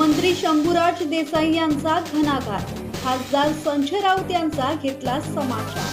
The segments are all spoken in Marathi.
मंत्री शंभूराज देसाई यांचा घणाघात. खासदार संजय राऊत यांचा घेतला समाचार.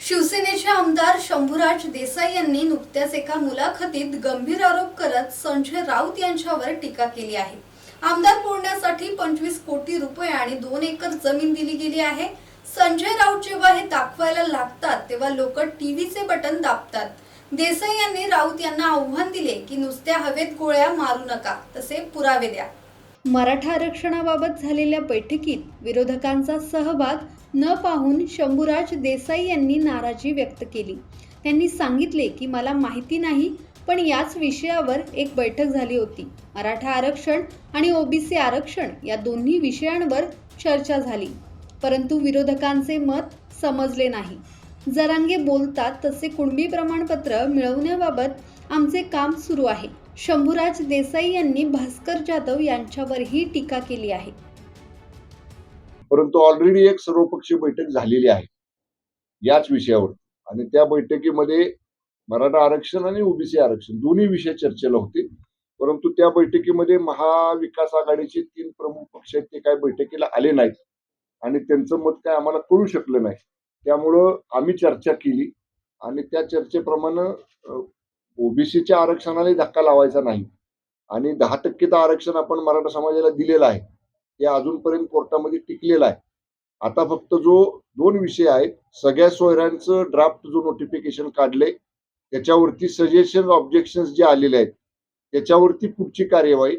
शिवसेनेचे आमदार शंभूराज देसाई यांनी नुकत्याच एका मुलाखतीत गंभीर आरोप करत संजय राऊत यांच्यावर टीका केली आहे. आमदार बोलण्यासाठी पंचवीस कोटी रुपये आणि दोन एकर जमीन दिली गेली आहे. संजय राऊत जेव्हा हे दाखवायला लागतात तेव्हा लोक टीव्हीचे बटन दाबतात. देसाई यांनी राऊत यांना आव्हान दिले की नुसत्या हवेत गोळ्या मारू नका तसे पुरावे द्या. मराठा आरक्षणाबाबत झालेल्या बैठकीत विरोधकांचा सहभाग न पाहून शंभूराज देसाई यांनी नाराजी व्यक्त केली. त्यांनी सांगितले की मला माहिती नाही पण याच विषयावर एक बैठक झाली होती. मराठा आरक्षण आणि ओबीसी आरक्षण या दोन्ही विषयांवर चर्चा झाली परंतु विरोधकांचे मत समजले नाही. जरांगे बोलतात तसे कुणबी प्रमाणपत्र मिळवण्याबाबत आमचे काम सुरू आहे. शंभूराज देसाई यांनी भास्कर जाधव यांच्यावरही टीका केली आहे. परंतु ऑलरेडी एक सर्वपक्षीय बैठक झालेली आहे. याच विषयावर. आणि त्या बैठकीमध्ये मराठा आरक्षण आणि ओबीसी आरक्षण दोन्ही विषय चर्चेला होते. परंतु त्या बैठकीमध्ये महाविकास आघाडीचे तीन प्रमुख पक्ष आहेत ते काय बैठकीला आले नाहीत. आणि त्यांचं मत काय आम्हाला कळू शकलं नाही. त्यामुळं आम्ही चर्चा केली आणि त्या चर्चेप्रमाणे ओबीसीच्या आरक्षणाला धक्का लावायचा नाही. आणि दहा टक्केचं आरक्षण आपण मराठा समाजाला दिलेलं आहे. ते अजूनपर्यंत कोर्टामध्ये टिकलेलं आहे. आता फक्त जो दोन विषय आहेत सगळ्या सोयऱ्यांचं ड्राफ्ट जो नोटिफिकेशन काढले त्याच्यावरती सजेशन ऑब्जेक्शन जे आलेले आहेत त्याच्यावरती पुढची कार्यवाही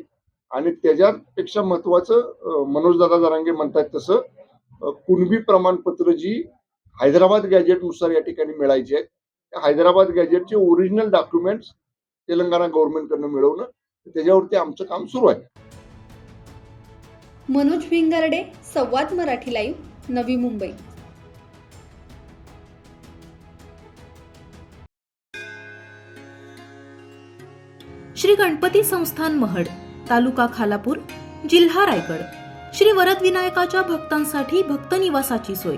आणि त्याच्यापेक्षा महत्वाचं अं, मनोजदादा जरांगे म्हणतात तसं कुणबी प्रमाणपत्र जी हैदराबाद गॅजेटनुसार या ठिकाणी मिळायची आहेत. त्या हैदराबाद गॅजेटचे ओरिजिनल डॉक्युमेंट्स तेलंगणा गव्हर्नमेंटकडनं मिळवणं त्याच्यावरती आमचं काम सुरू आहे. मनोज भिंगारडे संवाद मराठी लाईव्ह नवी मुंबई. श्री गणपती संस्थान महड तालुका खालापूर जिल्हा रायगड. श्री वरद विनायकाच्या भक्तांसाठी भक्त निवासाची सोय.